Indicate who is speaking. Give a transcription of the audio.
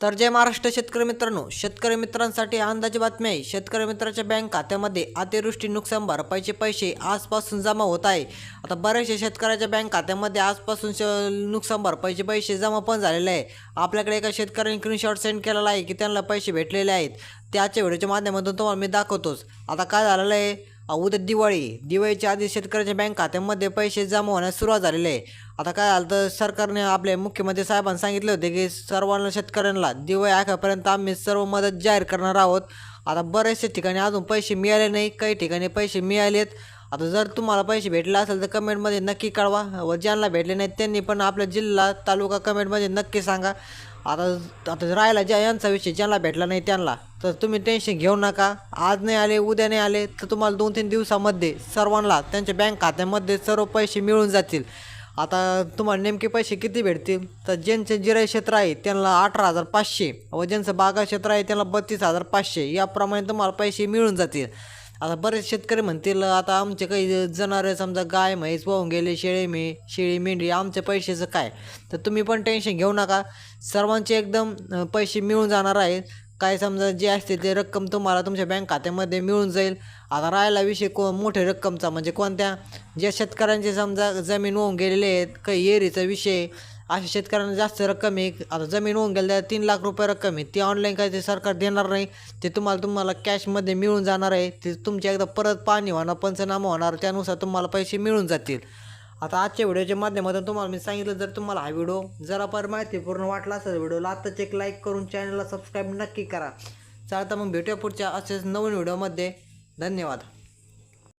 Speaker 1: तर जय महाराष्ट्र शेतकरी मित्रांनो. शेतकरी मित्रांसाठी अंदाजे बातमी आहे शेतकरी मित्राच्या बँक खात्यामध्ये अतिवृष्टी नुकसान भरपाईचे पैसे आजपासून जमा होत आहे. आता बऱ्याचशा शेतकऱ्याच्या बँक खात्यामध्ये आजपासून श नुकसान भरपाईचे पैसे जमा पण झालेले आहे. आपल्याकडे एका शेतकऱ्याने स्क्रीनशॉट सेंड केलेला आहे की त्यांना पैसे भेटलेले आहेत. त्याच्या व्हिडिओच्या माध्यमातून तुम्हाला मी दाखवतोच. आता काय झालेलं आहे? उद्या दिवाळी. दिवाळीच्या आधी शेतकऱ्याच्या बँक खात्यामध्ये पैसे जमा होण्यास सुरुवात झालेली आहे. आता काय झालं तर सरकारने आपले मुख्यमंत्री साहेबांनी सांगितले होते की सर्वांना शेतकऱ्यांना दिवाळी आखापर्यंत आम्ही सर्व मदत जाहीर करणार आहोत. आता बऱ्याचशा ठिकाणी अजून पैसे मिळाले नाही. काही ठिकाणी पैसे मिळालेत. आता जर तुम्हाला पैसे भेटले असेल तर कमेंटमध्ये नक्की कळवा व ज्यांना भेटले नाहीत त्यांनी पण आपल्या जिल्हा तालुका कमेंटमध्ये नक्की सांगा. आता आता राहिला ज्या यांचा विषय ज्यांना भेटला नाही त्यांना तर तुम्ही टेन्शन घेऊ नका. आज नाही आले उद्या नाही आले तर तुम्हाला दोन तीन दिवसामध्ये सर्वांना त्यांच्या बँक खात्यामध्ये सर्व पैसे मिळून जातील. आता तुम्हाला नेमके पैसे किती भेटतील? तर ज्यांचे जिराय क्षेत्र आहे त्यांना अठरा हजार पाचशे व ज्यांचं बागा क्षेत्र आहे त्यांना बत्तीस हजार पाचशे. याप्रमाणे तुम्हाला पैसे मिळून जातील. आता बरेच शेतकरी म्हणतील आता आमचे काही जनावरे समजा गाय म्हैस वाहून गेले शेळी मे शेळी मेंढी आमच्या पैशाचं काय? तर तुम्ही पण टेन्शन घेऊ नका. सर्वांचे एकदम पैसे मिळून जाणार आहेत काय समजा जे असते ते रक्कम तुम्हाला तुमच्या बँक खात्यामध्ये मिळून जाईल. आता राहिला विषय को मोठ्या रक्कमचा म्हणजे कोणत्या? ज्या शेतकऱ्यांचे समजा जमीन होऊन गेलेले आहेत काही एरीचा विषय अशा शेतकऱ्यांना जास्त रक्कम आहे. आता जमीन होऊन गेल्या त्याला तीन लाख रुपये रक्कम आहे. ती ऑनलाईन काय ते सरकार देणार नाही. ते तुम्हाला तुम्हाला कॅशमध्ये मिळून जाणार आहे. ते तुमच्या एकदा परत पाणी होणार पंचनामा होणार त्यानुसार तुम्हाला पैसे मिळून जातील. आता आजच्या व्हिडिओच्या माध्यमातून तुम्हाला मी सांगितलं जर तुम्हाला हा व्हिडिओ जरा फार माहितीपूर्ण वाटला असेल व्हिडिओला आत्ताच एक लाईक करून चॅनलला सबस्क्राईब नक्की करा. चालतं मग भेटूया पुढच्या असेच नवीन व्हिडिओमध्ये. धन्यवाद.